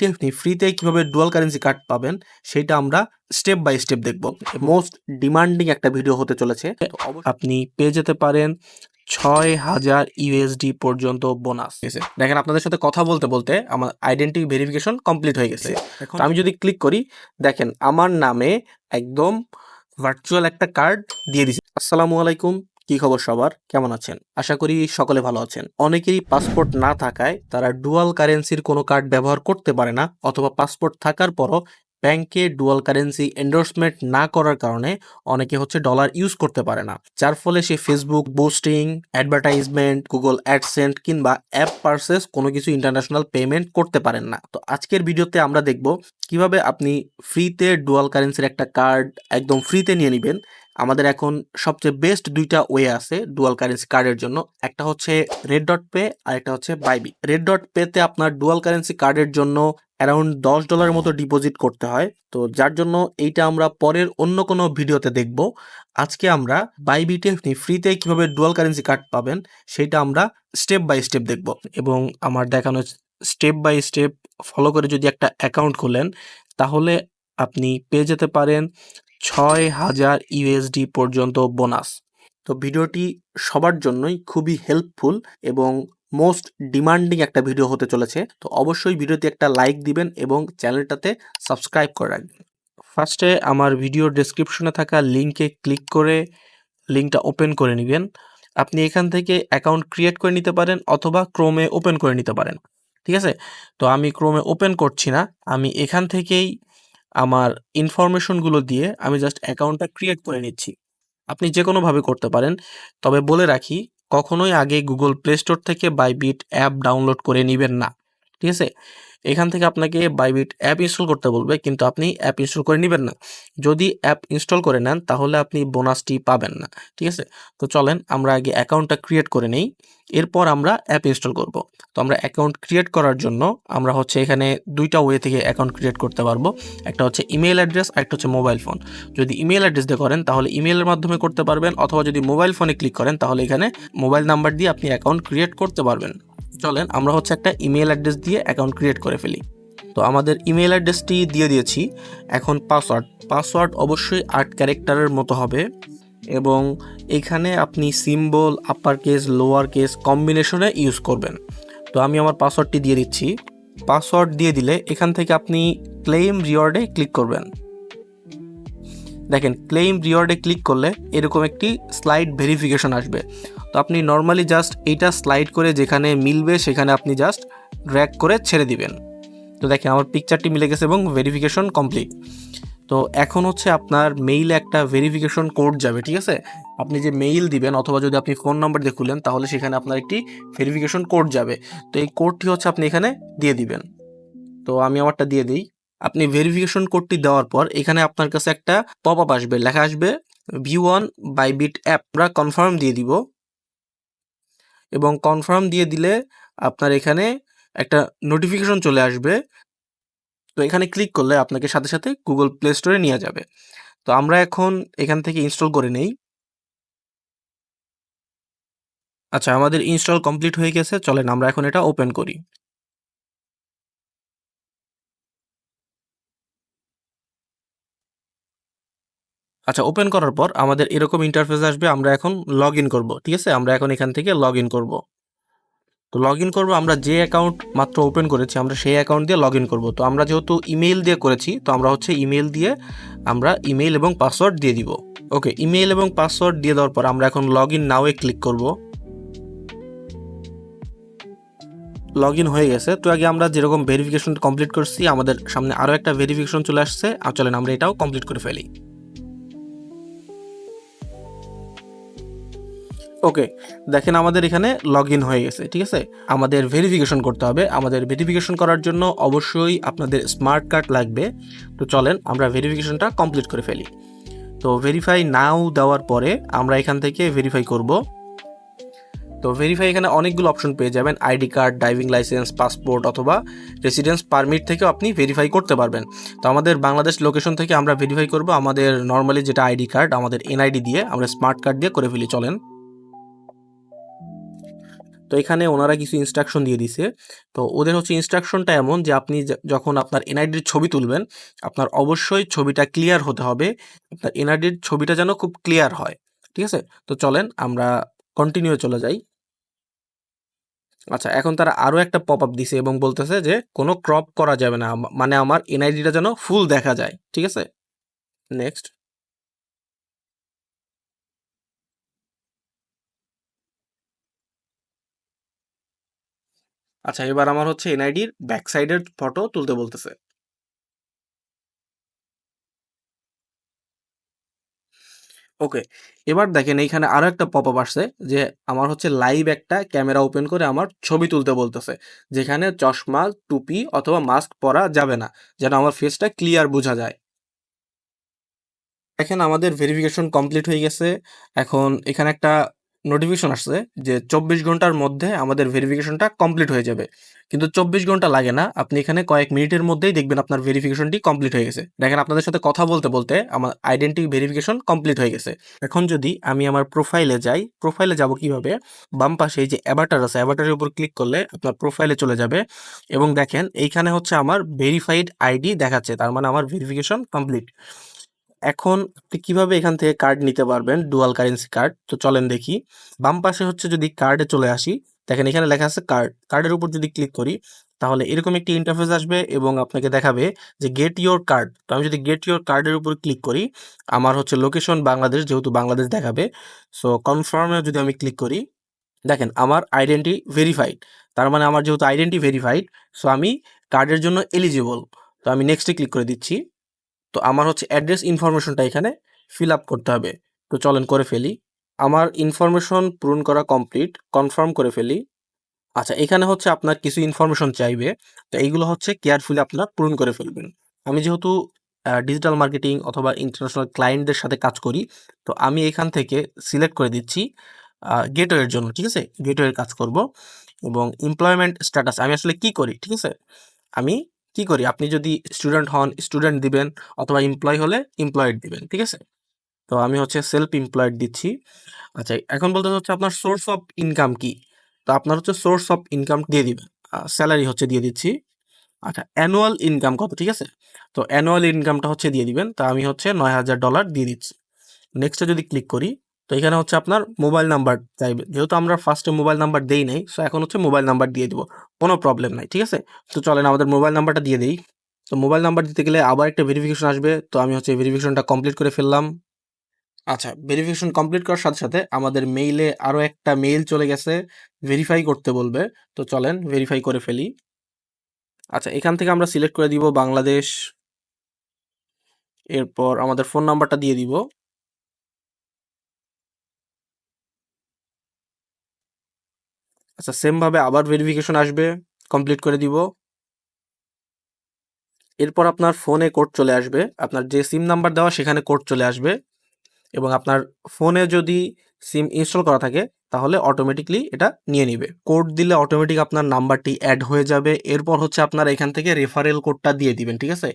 বাইবিটে আপনি ফ্রিতে কীভাবে ডুয়াল কারেন্সি কার্ড পাবেন সেটা আমরা স্টেপ বাই স্টেপ দেখব। মোস্ট ডিমান্ডিং একটা ভিডিও হতে চলেছে। আপনি পেয়ে যেতে পারেন ছয় হাজার ইউএসডি পর্যন্ত বোনাস দেখেন আপনাদের সাথে কথা বলতে বলতে আমার আইডেন্টি ভেরিফিকেশন কমপ্লিট হয়ে গেছে। আমি যদি ক্লিক করি দেখেন আমার নামে একদম ভার্চুয়াল একটা কার্ড দিয়ে দিছি। আসসালামু আলাইকুম। কি খবর সবার? কেমন আছেন? আশা করি সকলে ভালো আছেন। অনেকেরই পাসপোর্ট না থাকায় তারা ডুয়াল কারেন্সির কোনো কার্ড ব্যবহার করতে পারে না, অথবা পাসপোর্ট থাকার পরও ব্যাংকে ডুয়াল কারেন্সি এন্ডোর্সমেন্ট না করার কারণে অনেকে হচ্ছে ডলার ইউজ করতে পারে না। যার ফলে সে Facebook boosting advertisement Google AdSense কিংবা অ্যাপ পার্সেস কোনো কিছু ইন্টারন্যাশনাল পেমেন্ট করতে পারেন না। তো আজকের ভিডিওতে আমরা দেখব কীভাবে আপনি ফ্রিতে ডুয়াল কারেন্সির একটা কার্ড একদম ফ্রিতে নিয়ে নেবেন। আমাদের এখন সবচেয়ে বেস্ট দুইটা ওয়ে আছে ডুয়াল কারেন্সি কার্ডের জন্য। একটা হচ্ছে রেড ডট পে আর একটা হচ্ছে বাইবি রেড ডট পেতে আপনার ডুয়াল কারেন্সি কার্ডের জন্য অ্যারাউন্ড দশ ডলারের মতো ডিপোজিট করতে হয়। তো যার জন্য এইটা আমরা পরের অন্য কোনো ভিডিওতে দেখব। আজকে আমরা বাইবিটে ফ্রিতে কীভাবে ডুয়াল কারেন্সি কার্ড পাবেন সেটা আমরা স্টেপ বাই স্টেপ দেখব। এবং আমার দেখানো স্টেপ বাই স্টেপ ফলো করে যদি একটা অ্যাকাউন্ট খোলেন, তাহলে আপনি পেয়ে যেতে পারেন ছয় হাজার ইউএসডি পর্যন্ত বোনাস তো ভিডিওটি সবার জন্যই খুবই হেল্পফুল এবং মোস্ট ডিমান্ডিং একটা ভিডিও হতে চলেছে। তো অবশ্যই ভিডিওতে একটা লাইক দিবেন এবং চ্যানেলটাতে সাবস্ক্রাইব করে রাখবেন। ফার্স্টে আমার ভিডিও ডেসক্রিপশনে থাকা লিঙ্কে ক্লিক করে লিঙ্কটা ওপেন করে নেবেন। আপনি এখান থেকে অ্যাকাউন্ট ক্রিয়েট করে নিতে পারেন অথবা ক্রোমে ওপেন করে নিতে পারেন। ঠিক আছে? তো আমি ক্রোমে ওপেন করছি না। আমি এখান থেকেই আমার ইনফরমেশনগুলো দিয়ে আমি জাস্ট অ্যাকাউন্টটা ক্রিয়েট করে নিচ্ছি। আপনি যে কোনোভাবে করতে পারেন, তবে বলে রাখি, কখনোই আগে গুগল প্লে স্টোর থেকে বাইবিট অ্যাপ ডাউনলোড করে নেবেন না, ঠিক আছে? এখান থেকে আপনাকে বাইবিট অ্যাপ ইনস্টল করতে বলবে, কিন্তু আপনি অ্যাপ ইনস্টল করে নেবেন না। যদি অ্যাপ ইনস্টল করে নেন, তাহলে আপনি বোনাসটি পাবেন না, ঠিক আছে? তো চলেন, আমরা আগে অ্যাকাউন্টটা ক্রিয়েট করে নেই, এরপর আমরা অ্যাপ ইনস্টল করব। তো আমরা অ্যাকাউন্ট ক্রিয়েট করার জন্য আমরা হচ্ছে এখানে দুইটা ওয়ে থেকে অ্যাকাউন্ট ক্রিয়েট করতে পারব। একটা হচ্ছে ইমেল অ্যাড্রেস আর একটা হচ্ছে মোবাইল ফোন যদি ইমেল অ্যাড্রেস দিয়ে করেন, তাহলে ইমেলের মাধ্যমে করতে পারবেন, অথবা যদি মোবাইল ফোনে ক্লিক করেন, তাহলে এখানে মোবাইল নাম্বার দিয়ে আপনি অ্যাকাউন্ট ক্রিয়েট করতে পারবেন। চলেন, আমরা হচ্ছে একটা ইমেল অ্যাড্রেস দিয়ে অ্যাকাউন্ট ক্রিয়েট করে। ফেলি। তো আমাদের ইমেল অ্যাড্রেসটি দিয়ে দিয়েছি। এখন পাসওয়ার্ড পাসওয়ার্ড অবশ্যই আট ক্যারেক্টারের মতো হবে এবং এখানে আপনি symbol upper case lower case কম্বিনেশনে ইউজ করবেন। তো আমি আমার পাসওয়ার্ডটি দিয়ে দিচ্ছি। পাসওয়ার্ড দিয়ে দিলে এখান থেকে আপনি ক্লেম রিওয়ার্ডে ক্লিক করবেন। দেখেন ক্লেম রিওয়ার্ডে ক্লিক করলে এরকম একটি স্লাইড ভেরিফিকেশন আসবে। তো আপনি নর্মালি জাস্ট এইটা স্লাইড করে যেখানে মিলবে সেখানে আপনি জাস্ট ড্র্যাগ করে ছেড়ে দিবেন। তো দেখেন, আমার পিকচারটি মিলে গেছে এবং ভেরিফিকেশন কমপ্লিট তো এখন হচ্ছে আপনার মেইলে একটা ভেরিফিকেশন কোড যাবে, ঠিক আছে? আপনি যে মেইল দিবেন অথবা যদি আপনি ফোন নাম্বার দিয়ে খুলেন, তাহলে সেখানে আপনার একটি ভেরিফিকেশন কোড যাবে। তো এই কোডটি হচ্ছে আপনি এখানে দিয়ে দিবেন। তো আমি আমারটা দিয়ে দিই। আপনি ভেরিফিকেশন কোডটি দেওয়ার পর এখানে আপনার কাছে একটা পপ আপ আসবে। লেখা আসবে ভিউ অন বাইবিট অ্যাপ আমরা কনফার্ম দিয়ে দিব। এবং কনফার্ম দিয়ে দিলে আপনার এখানে একটা নোটিফিকেশন চলে আসবে। তো এখানে ক্লিক করলে আপনাকে সাথে সাথে গুগল প্লে স্টোরে নিয়ে যাবে। তো আমরা এখন এখান থেকে ইনস্টল করে নেই। আচ্ছা আমাদের ইনস্টল কমপ্লিট হয়ে গেছে। চলেন আমরা এখন এটা ওপেন করি। আচ্ছা ওপেন করার পর আমাদের এরকম ইন্টারফেস আসবে। আমরা এখন লগ ইন করব, ঠিক আছে? আমরা এখন এখান থেকে লগ ইন করব। তো লগ ইন করব, আমরা যে অ্যাকাউন্ট মাত্র ওপেন করেছি, আমরা সেই অ্যাকাউন্ট দিয়ে লগ ইন করব। তো আমরা যেহেতু ইমেল দিয়ে করেছি, তো আমরা হচ্ছে ইমেল দিয়ে আমরা ইমেল এবং পাসওয়ার্ড দিয়ে দিব। ওকে ইমেল এবং পাসওয়ার্ড দিয়ে দেওয়ার পর আমরা এখন লগ ইন নাওয়ে ক্লিক করব। লগ ইন হয়ে গেছে। তো আগে আমরা যেরকম ভেরিফিকেশন কমপ্লিট করছি, আমাদের সামনে আরও একটা ভেরিফিকেশন চলে আসছে। আর চলেন, আমরা এটাও কমপ্লিট করে ফেলি। ওকে দেখেন আমাদের এখানে লগ ইন হয়ে গেছে, ঠিক আছে? আমাদের ভেরিফিকেশন করতে হবে। আমাদের ভেরিফিকেশন করার জন্য অবশ্যই আপনাদের স্মার্ট কার্ড লাগবে। তো চলেন, আমরা ভেরিফিকেশনটা কমপ্লিট করে ফেলি। তো ভেরিফাই নাও দেওয়ার পরে আমরা এখান থেকে ভেরিফাই করব। তো ভেরিফাই এখানে অনেকগুলো অপশন পেয়ে যাবেন। ID card driving licence passport অথবা রেসিডেন্স পারমিট থেকেও আপনি ভেরিফাই করতে পারবেন। তো আমাদের বাংলাদেশ লোকেশন থেকে আমরা ভেরিফাই করব। আমাদের নর্মালি যেটা আইডি কার্ড আমাদের এনআইডি দিয়ে আমরা স্মার্ট কার্ড দিয়ে করে ফেলি। চলেন। তো এখানে ওনারা কিছু ইনস্ট্রাকশন দিয়ে দিছে। তো ওদের হচ্ছে ইনস্ট্রাকশনটা এমন যে আপনি যখন আপনার এনআইডির ছবি তুলবেন, আপনার অবশ্যই ছবিটা ক্লিয়ার হতে হবে। আপনার এনআইডির ছবিটা যেন খুব ক্লিয়ার হয়। ঠিক আছে? তো চলেন আমরা কন্টিনিউ চলে যাই। আচ্ছা এখন তারা আরও একটা পপ আপ দিছে এবং বলতেছে যে কোনো ক্রপ করা যাবে না। মানে আমার এনআইডিটা যেন ফুল দেখা যায়। ঠিক আছে? নেক্সট আচ্ছা এবার আমার হচ্ছে এনআইডির ব্যাক সাইডের ফটো তুলতে বলতেছে। ওকে এবার দেখেন এইখানে আরও একটা পপ আপ আসছে যে আমার হচ্ছে লাইভ একটা ক্যামেরা ওপেন করে আমার ছবি তুলতে বলতেছে, যেখানে চশমা, টুপি অথবা মাস্ক পরা যাবে না, যেন আমার ফেসটা ক্লিয়ার বোঝা যায়। দেখেন আমাদের ভেরিফিকেশন কমপ্লিট হয়ে গেছে, এখন এখানে একটা নোটিফিকেশন আসছে যে চব্বিশ ঘণ্টার মধ্যে আমাদের ভেরিফিকেশনটা কমপ্লিট হয়ে যাবে। কিন্তু চব্বিশ ঘণ্টা লাগে না, আপনি এখানে কয়েক মিনিটের মধ্যেই দেখবেন আপনার ভেরিফিকেশনটি কমপ্লিট হয়ে গেছে। দেখেন আপনাদের সাথে কথা বলতে বলতে আমার আইডেন্টি ভেরিফিকেশন কমপ্লিট হয়ে গেছে। এখন যদি আমি আমার প্রোফাইলে যাই প্রোফাইলে যাব কীভাবে? বাম পাশে যে অ্যাভাটার আছে অ্যাভাটারের উপর ক্লিক করলে আপনার প্রোফাইলে চলে যাবে এবং দেখেন এইখানে হচ্ছে আমার ভেরিফাইড আইডি দেখাচ্ছে, তার মানে আমার ভেরিফিকেশন কমপ্লিট এখন আপনি কীভাবে এখান থেকে কার্ড নিতে পারবেন? ডুয়াল কারেন্সি কার্ড তো চলেন দেখি। বাম পাশে হচ্ছে যদি কার্ডে চলে আসি, দেখেন এখানে লেখা আছে কার্ড কার্ডের উপর যদি ক্লিক করি, তাহলে এরকম একটি ইন্টারফেস আসবে এবং আপনাকে দেখাবে যে গেট ইওর কার্ড তো আমি যদি গেট ইওর কার্ডের উপর ক্লিক করি, আমার হচ্ছে লোকেশন বাংলাদেশ, যেহেতু বাংলাদেশ দেখাবে। সো কনফার্মে যদি আমি ক্লিক করি, দেখেন আমার আইডেন্টি ভেরিফাইড তার মানে আমার যেহেতু আইডেন্টি ভেরিফাইড সো আমি কার্ডের জন্য এলিজিবল তো আমি নেক্সটে ক্লিক করে দিচ্ছি। তো আমার হচ্ছে অ্যাড্রেস ইনফরমেশনটা এখানে ফিল আপ করতে হবে। তো চলেন করে ফেলি। আমার ইনফরমেশন পূরণ করা কমপ্লিট কনফার্ম করে ফেলি। আচ্ছা এখানে হচ্ছে আপনার কিছু ইনফরমেশন চাইবে। তো এইগুলো হচ্ছে কেয়ারফুলি আপনারা পূরণ করে ফেলবেন। আমি যেহেতু ডিজিটাল মার্কেটিং অথবা ইন্টারন্যাশনাল ক্লায়েন্টদের সাথে কাজ করি, তো আমি এখান থেকে সিলেক্ট করে দিচ্ছি গেটওয়ের জন্য, ঠিক আছে? গেটওয়ের কাজ করব এবং এমপ্লয়মেন্ট স্ট্যাটাস আমি আসলে কি করি, ঠিক আছে? আমি কি করি? আপনি যদি স্টুডেন্ট হন স্টুডেন্ট দিবেন অথবা এমপ্লয় হলে এমপ্লয়েড দিবেন, ঠিক আছে? তো আমি হচ্ছে সেলফ এমপ্লয়েড দিচ্ছি। আচ্ছা এখন বলতে হচ্ছে আপনার সোর্স অফ ইনকাম কি? তো আপনার হচ্ছে সোর্স অফ ইনকাম দিয়ে দিবেন। স্যালারি হচ্ছে দিয়ে দিচ্ছি। আচ্ছা অ্যানুয়াল ইনকাম কত, ঠিক আছে? তো অ্যানুয়াল ইনকামটা হচ্ছে দিয়ে দিবেন। তা আমি হচ্ছে নয় হাজার ডলার দিয়ে দিচ্ছি। নেক্সটে যদি ক্লিক করি তো এখানে হচ্ছে আপনার মোবাইল নাম্বার চাইবে। যেহেতু আমরা ফার্স্টে মোবাইল নাম্বার দেই নাই সো এখন হচ্ছে মোবাইল নাম্বার দিয়ে দিব। কোনো প্রবলেম নাই, ঠিক আছে? তো চলেন আমাদের মোবাইল নাম্বারটা দিয়ে দিই। তো মোবাইল নাম্বার দিতে গেলে আবার একটা ভেরিফিকেশন আসবে। তো আমি হচ্ছে ভেরিফিকেশনটা কমপ্লিট করে ফেললাম। আচ্ছা ভেরিফিকেশন কমপ্লিট করার সাথে সাথে আমাদের মেইলে আরও একটা মেইল চলে গেছে। ভেরিফাই করতে বলবে। তো চলেন ভেরিফাই করে ফেলি। আচ্ছা এখান থেকে আমরা সিলেক্ট করে দিব বাংলাদেশ। এরপর আমাদের ফোন নাম্বারটা দিয়ে দিব। আচ্ছা সেম ভাবে আবার ভেরিফিকেশন আসবে কমপ্লিট করে দিব। এরপর আপনার ফোনে কোড চলে আসবে, আপনার যে সিম নাম্বার দেওয়া সেখানে কোড চলে আসবে এবং আপনার ফোনে যদি সিম ইনস্টল করা থাকে, তাহলে অটোমেটিকলি এটা নিয়ে নিবে। কোড দিলে অটোমেটিক আপনার নাম্বারটি অ্যাড হয়ে যাবে। এরপর হচ্ছে আপনার এখান থেকে রেফারেল কোডটা দিয়ে দিবেন, ঠিক আছে?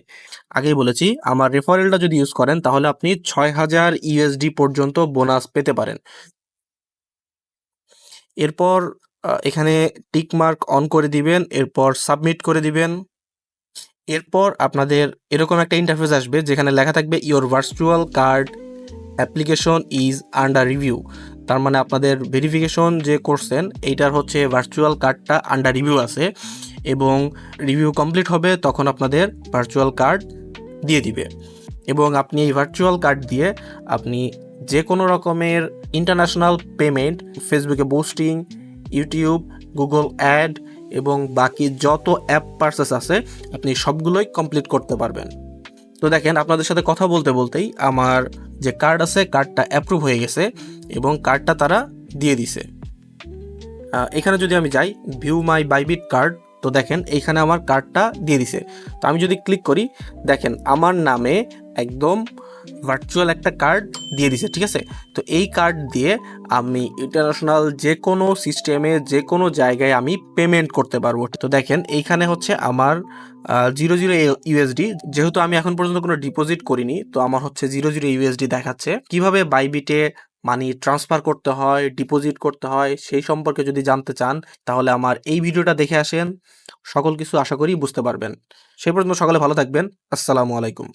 আগেই বলেছি, আমার রেফারেলটা যদি ইউজ করেন, তাহলে আপনি ছয় হাজার ইউএসডি পর্যন্ত বোনাস পেতে পারেন। এরপর এখানে টিক মার্ক অন করে দিবেন, এরপর সাবমিট করে দিবেন। এরপর আপনাদের এরকম একটা ইন্টারফেস আসবে যেখানে লেখা থাকবে your virtual card application is under review তার মানে আপনাদের ভেরিফিকেশন যে করছেন, এইটার হচ্ছে ভার্চুয়াল কার্ডটা আন্ডার রিভিউ আছে এবং রিভিউ কমপ্লিট হবে তখন আপনাদের ভার্চুয়াল কার্ড দিয়ে দিবে। এবং আপনি এই ভার্চুয়াল কার্ড দিয়ে আপনি যে কোনো রকমের ইন্টারন্যাশনাল পেমেন্ট ফেসবুকে পোস্টিং ইউটিউব গুগল অ্যাড এবং বাকি যত অ্যাপ পার্সেস আছে, আপনি সবগুলোই কমপ্লিট করতে পারবেন। তো দেখেন, আপনাদের সাথে কথা বলতে বলতেই আমার যে কার্ড আছে কার্ডটা অ্যাপ্রুভ হয়ে গেছে এবং কার্ডটা তারা দিয়ে দিছে। এখানে যদি আমি যাই ভিউ মাই বাইবিট কার্ড তো দেখেন এইখানে আমার কার্ডটা দিয়ে দিছে। তো আমি যদি ক্লিক করি, দেখেন আমার নামে একদম ভার্চুয়াল একটা কার্ড দিয়ে দিছে, ঠিক আছে? তো এই কার্ড দিয়ে আমি ইন্টারন্যাশনাল যে কোনো সিস্টেমে যে কোনো জায়গায় আমি পেমেন্ট করতে পারব। তো দেখেন এইখানে হচ্ছে আমার জিরো জিরো ইউএসডি যেহেতু আমি এখন পর্যন্ত কোনো ডিপোজিট করিনি, তো আমার হচ্ছে জিরো জিরো ইউএসডি দেখাচ্ছে। কীভাবে বাইবিটে মানি ট্রান্সফার করতে হয় ডিপোজিট করতে হয়, সেই সম্পর্কে যদি জানতে চান, তাহলে আমার এই ভিডিওটা দেখে আসেন। সকল কিছু আশা করি বুঝতে পারবেন। সেই পর্যন্ত সকলে ভালো থাকবেন। আসসালামু আলাইকুম।